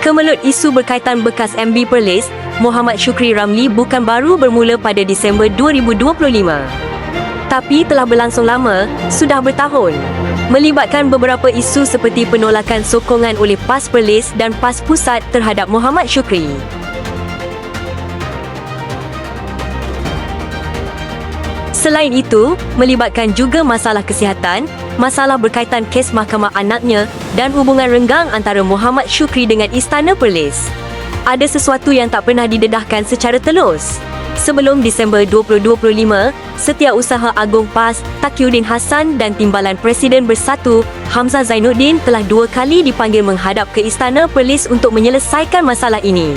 Kemelut isu berkaitan bekas MB Perlis, Muhammad Syukri Ramli bukan baru bermula pada Disember 2025. Tapi telah berlangsung lama, sudah bertahun. Melibatkan beberapa isu seperti penolakan sokongan oleh PAS Perlis dan PAS Pusat terhadap Muhammad Syukri. Selain itu, melibatkan juga masalah kesihatan, masalah berkaitan kes mahkamah anaknya dan hubungan renggang antara Muhammad Syukri dengan Istana Perlis. Ada sesuatu yang tak pernah didedahkan secara telus. Sebelum Disember 2025, Setiausaha Agung PAS, Takiuddin Hassan dan Timbalan Presiden Bersatu, Hamzah Zainuddin telah dua kali dipanggil menghadap ke Istana Perlis untuk menyelesaikan masalah ini.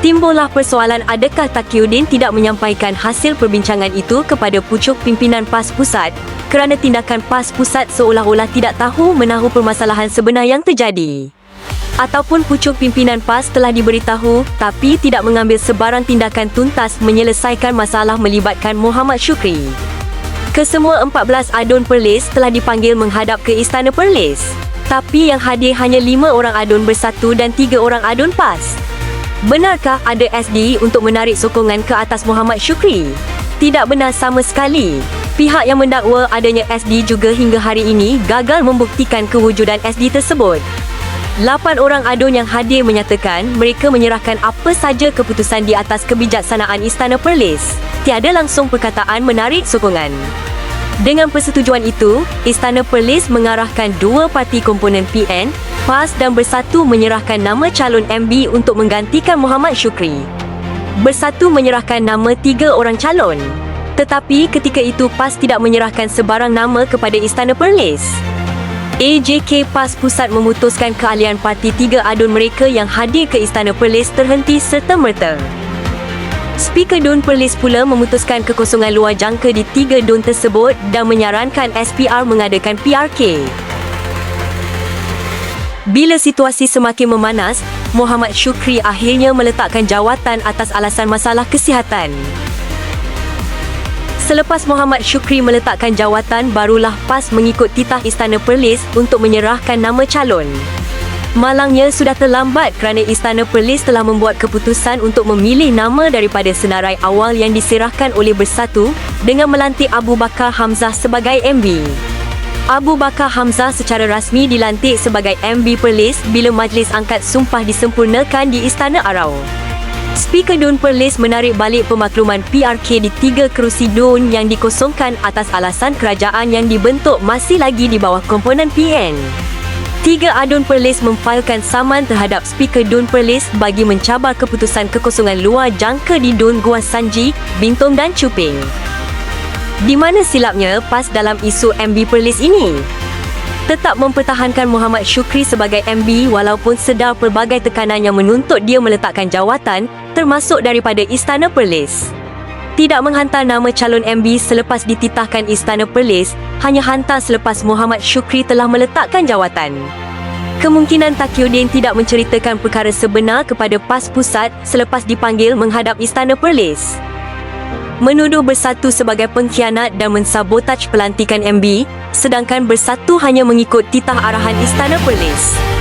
Timbullah persoalan adakah Takiuddin tidak menyampaikan hasil perbincangan itu kepada pucuk pimpinan PAS Pusat kerana tindakan PAS Pusat seolah-olah tidak tahu menahu permasalahan sebenar yang terjadi. Ataupun pucuk pimpinan PAS telah diberitahu tapi tidak mengambil sebarang tindakan tuntas menyelesaikan masalah melibatkan Muhammad Syukri. Kesemua 14 adun Perlis telah dipanggil menghadap ke Istana Perlis. Tapi yang hadir hanya 5 orang adun bersatu dan 3 orang adun PAS. Benarkah ada SDI untuk menarik sokongan ke atas Muhammad Syukri? Tidak benar sama sekali. Pihak yang mendakwa adanya SD juga hingga hari ini gagal membuktikan kewujudan SD tersebut. Lapan orang adun yang hadir menyatakan mereka menyerahkan apa saja keputusan di atas kebijaksanaan Istana Perlis. Tiada langsung perkataan menarik sokongan. Dengan persetujuan itu, Istana Perlis mengarahkan dua parti komponen PN, PAS dan Bersatu menyerahkan nama calon MB untuk menggantikan Muhammad Syukri. Bersatu menyerahkan nama tiga orang calon. Tetapi ketika itu PAS tidak menyerahkan sebarang nama kepada Istana Perlis. AJK PAS Pusat memutuskan keahlian parti tiga adun mereka yang hadir ke Istana Perlis terhenti serta-merta. Speaker Dun Perlis pula memutuskan kekosongan luar jangka di tiga dun tersebut dan menyarankan SPR mengadakan PRK. Bila situasi semakin memanas, Muhammad Syukri akhirnya meletakkan jawatan atas alasan masalah kesihatan. Selepas Muhammad Syukri meletakkan jawatan, barulah PAS mengikut titah Istana Perlis untuk menyerahkan nama calon. Malangnya sudah terlambat kerana Istana Perlis telah membuat keputusan untuk memilih nama daripada senarai awal yang diserahkan oleh Bersatu dengan melantik Abu Bakar Hamzah sebagai MB. Abu Bakar Hamzah secara rasmi dilantik sebagai MB Perlis bila Majlis Angkat Sumpah disempurnakan di Istana Arau. Speaker Dun Perlis menarik balik pemakluman PRK di tiga kerusi Dun yang dikosongkan atas alasan kerajaan yang dibentuk masih lagi di bawah komponen PN. Tiga adun Perlis memfailkan saman terhadap Speaker Dun Perlis bagi mencabar keputusan kekosongan luar jangka di Dun Gua Sanji, Bintong dan Cuping. Di mana silapnya PAS dalam isu MB Perlis ini? Tetap mempertahankan Muhammad Syukri sebagai MB walaupun sedar pelbagai tekanan yang menuntut dia meletakkan jawatan termasuk daripada Istana Perlis. Tidak menghantar nama calon MB selepas dititahkan Istana Perlis, hanya hantar selepas Muhammad Syukri telah meletakkan jawatan. Kemungkinan Takiuddin tidak menceritakan perkara sebenar kepada PAS Pusat selepas dipanggil menghadap Istana Perlis. Menuduh Bersatu sebagai pengkhianat dan mensabotaj pelantikan MB, sedangkan Bersatu hanya mengikut titah arahan Istana Perlis.